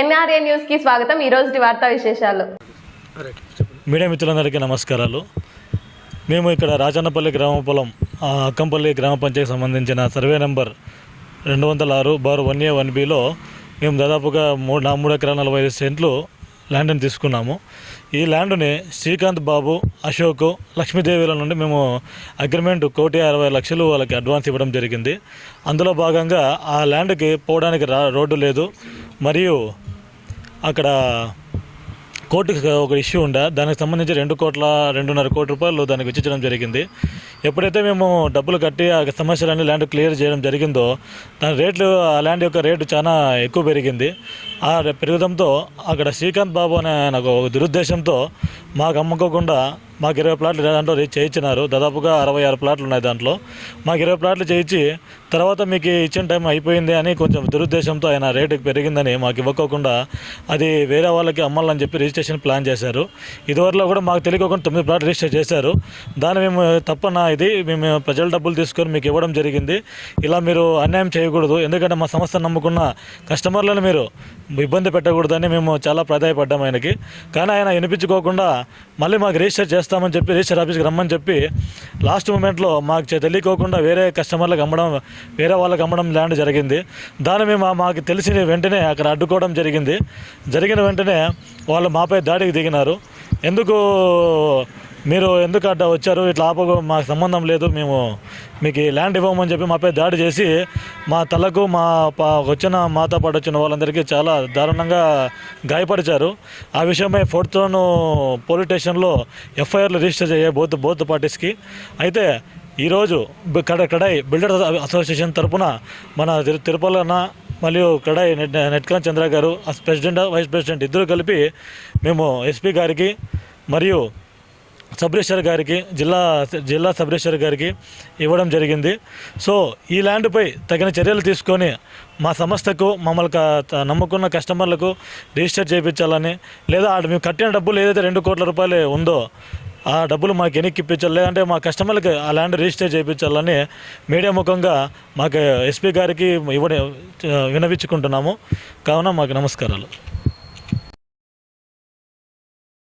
NRA న్యూస్కి స్వాగతం. ఈ రోజు వార్తా విశేషాలు. మీడియా మిత్రులందరికీ నమస్కారాలు. మేము ఇక్కడ రాజన్నపల్లి గ్రామ పొలం అక్కంపల్లి గ్రామ పంచాయతీ సంబంధించిన సర్వే నెంబర్ రెండు వందల ఆరు bar one A one below మేము దాదాపుగా మూడు నా మూడు ఎకరాల నలభై ఐదు సెంట్లు ల్యాండ్ని తీసుకున్నాము. ఈ ల్యాండ్ని శ్రీకాంత్ బాబు అశోక్ లక్ష్మీదేవిల నుండి మేము అగ్రిమెంట్ కోటి అరవై లక్షలు వాళ్ళకి అడ్వాన్స్ ఇవ్వడం జరిగింది. అందులో భాగంగా ఆ ల్యాండ్కి పోవడానికి రా రోడ్డు లేదు. మరియు అక్కడ కోర్టుకి ఒక ఇష్యూ ఉండే దానికి సంబంధించి రెండు కోట్ల రెండున్నర కోటి రూపాయలు దానికి వెచ్చించడం జరిగింది. ఎప్పుడైతే మేము డబ్బులు కట్టి ఆ సమస్యలన్నీ ల్యాండ్ క్లియర్ చేయడం జరిగిందో దాని రేట్లు ఆ ల్యాండ్ యొక్క రేటు చాలా ఎక్కువ పెరిగింది. ఆ రే- పెరగడంతో అక్కడ శ్రీకాంత్ బాబు అనే నాకు ఒక దురుద్దేశంతో మాకు అమ్ముకోకుండా మాకు ఇరవై ప్లాట్లు దాంట్లో చేయించినారు. దాదాపుగా అరవై ఆరు ప్లాట్లు ఉన్నాయి దాంట్లో. మాకు ఇరవై ప్లాట్లు చేయించి తర్వాత మీకు ఇచ్చిన టైం అయిపోయింది అని కొంచెం దురుద్దేశంతో ఆయన రేటు పెరిగిందని మాకు ఇవ్వకోకుండా అది వేరే వాళ్ళకి అమ్మాలని చెప్పి రిజిస్ట్రేషన్ ప్లాన్ చేశారు. ఇదివరలో కూడా మాకు తెలియకోకుండా తొమ్మిది ప్లాట్లు రిజిస్టర్ చేశారు. దాన్ని మేము తప్పన ఇది మేము ప్రజల డబ్బులు తీసుకొని మీకు ఇవ్వడం జరిగింది. ఇలా మీరు అన్యాయం చేయకూడదు. ఎందుకంటే మా సంస్థను నమ్ముకున్న కస్టమర్లను మీరు ఇబ్బంది పెట్టకూడదని మేము చాలా ప్రాధాయపడ్డాము ఆయనకి. కానీ ఆయన వినిపించుకోకుండా మళ్ళీ మాకు రిజిస్టర్ చేస్తామని చెప్పి రిజిస్టర్ ఆఫీస్కి రమ్మని చెప్పి లాస్ట్ మూమెంట్లో మాకు తెలియకోకుండా వేరే కస్టమర్లకు అమ్మడం వేరే వాళ్ళకి అమ్మడం ల్యాండ్ జరిగింది. దాని మేము మాకు తెలిసిన వెంటనే అక్కడ అడ్డుకోవడం జరిగింది. జరిగిన వెంటనే వాళ్ళు మాపై దాడికి దిగినారు. ఎందుకు మీరు ఎందుకు అడ్డ వచ్చారు? ఇట్లా ఆపకు మాకు సంబంధం లేదు మేము మీకు ల్యాండ్ ఇవ్వమని చెప్పి మాపై దాడి చేసి మా తలకు మా పా- వచ్చిన మాతో పాటు వచ్చిన వాళ్ళందరికీ చాలా దారుణంగా గాయపరిచారు. ఆ విషయమై ఫోర్త్ పోలీస్ స్టేషన్లో ఎఫ్ఐఆర్లు రిజిస్టర్ చేయ బోత్ బోత్ పార్టీస్కి. అయితే ఈరోజు కడ కడాయి బిల్డర్స్ అసోసియేషన్ తరపున మన తిరు తిరుపలన్న మరియు కడాయి నెట్ నెట్కాన్ చంద్ర గారు ప్రెసిడెంట్ వైస్ ప్రెసిడెంట్ ఇద్దరు కలిపి మేము ఎస్పీ గారికి మరియు సబ్ గారికి జిల్లా జిల్లా సబ్ గారికి ఇవ్వడం జరిగింది. సో ఈ ల్యాండ్పై తగిన చర్యలు తీసుకొని మా సంస్థకు మమ్మల్ని క- నమ్ముకున్న కస్టమర్లకు రిజిస్టర్ చేయించాలని లేదా మేము కట్టిన డబ్బులు ఏదైతే రెండు కోట్ల రూపాయలు ఉందో ఆ డబ్బులు మాకు వెనక్కి ఇప్పించాలి లేదంటే మా కస్టమర్లకు ఆ ల్యాండ్ రిజిస్టర్ చేయించాలని మీడియా ముఖంగా మాకు ఎస్పీ గారికి ఇవ్వడం వినవించుకుంటున్నాము. కావున మాకు నమస్కారాలు.